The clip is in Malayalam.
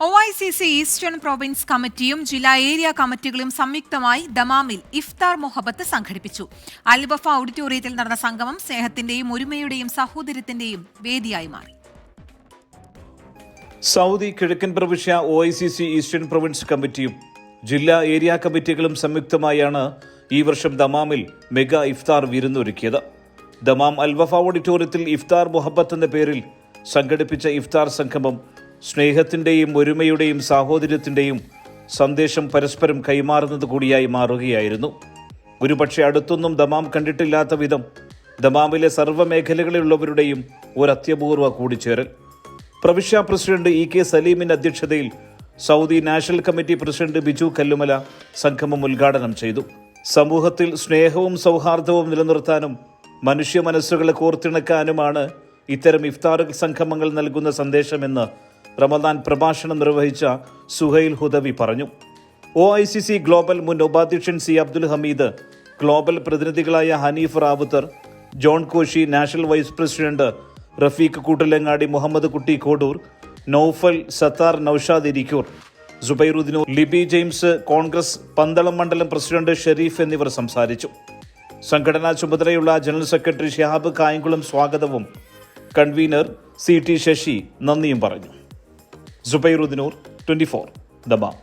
O I C C Eastern Province കമ്മിറ്റിയും ജില്ലാ ഏരിയ കമ്മിറ്റികളും സംയുക്തമായി ദമാമിൽ ഇഫ്താർ മുഹബത്ത് സംഘടിപ്പിച്ചു. അൽബഫ ഓഡിറ്റോറിയത്തിൽ നടന്ന സംഗമം സ്നേഹത്തിന്റെയും ഒരുമയുടെയും സഹോദര്യത്തിന്റെയും വേദിയായി മാറി. സൗദി കിഴക്കൻ പ്രവിശ്യ O I C C Eastern Province കമ്മിറ്റിയും ജില്ലാ ഏരിയ കമ്മിറ്റികളും സംയുക്തമായാണ് ഈ വർഷം ദമാമിൽ മെഗാ ഇഫ്താർ വിരുന്നൊരുക്കിയത്. ദമാം അൽവഫ ഓഡിറ്റോറിയത്തിൽ ഇഫ്താർ മുഹബത്ത് എന്ന പേരിൽ സംഘടിപ്പിച്ച ഇഫ്താർ സംഗമം സ്നേഹത്തിന്റെയും ഒരുമയുടെയും സാഹോദര്യത്തിന്റെയും സന്ദേശം പരസ്പരം കൈമാറുന്നത് കൂടിയായി മാറുകയായിരുന്നു. ഒരുപക്ഷെ അടുത്തൊന്നും ദമാം കണ്ടിട്ടില്ലാത്ത വിധം ദമാമിലെ സർവമേഖലകളിലുള്ളവരുടെയും അത്യപൂർവ കൂടിച്ചേരൽ. പ്രവിശ്യ പ്രസിഡന്റ് ഇ കെ സലീമിന്റെ അധ്യക്ഷതയിൽ Saudi national committee president Biju Kallumala സംഗമം ഉദ്ഘാടനം ചെയ്തു. സമൂഹത്തിൽ സ്നേഹവും സൗഹാർദ്ദവും നിലനിർത്താനും മനുഷ്യ മനസ്സുകളെ കോർത്തിണക്കാനുമാണ് ഇത്തരം ഇഫ്താർ സംഗമങ്ങൾ നൽകുന്ന സന്ദേശമെന്ന് റമദാൻ പ്രഭാഷണം നിർവഹിച്ച സുഹൈൽ ഹുദവി പറഞ്ഞു. O I C C global മുൻ ഉപാധ്യക്ഷൻ C Abdul Hameed global പ്രതിനിധികളായ Hanif Rawther John Koshy national vice president Rafeeq Koottalangadi Muhammad Kutty Kodur Naufal Sathar Naushad Irikkur Subairudheenur Libi James Congress Pandalam മണ്ഡലം പ്രസിഡന്റ് ഷെരീഫ് എന്നിവർ സംസാരിച്ചു. സംഘടനാ ചുമതലയുള്ള ജനറൽ സെക്രട്ടറി ഷിഹാബ് കായംകുളം സ്വാഗതവും കൺവീനർ സി ടി ശശി നന്ദിയും പറഞ്ഞു. Subairudheenur twenty four ദബാം.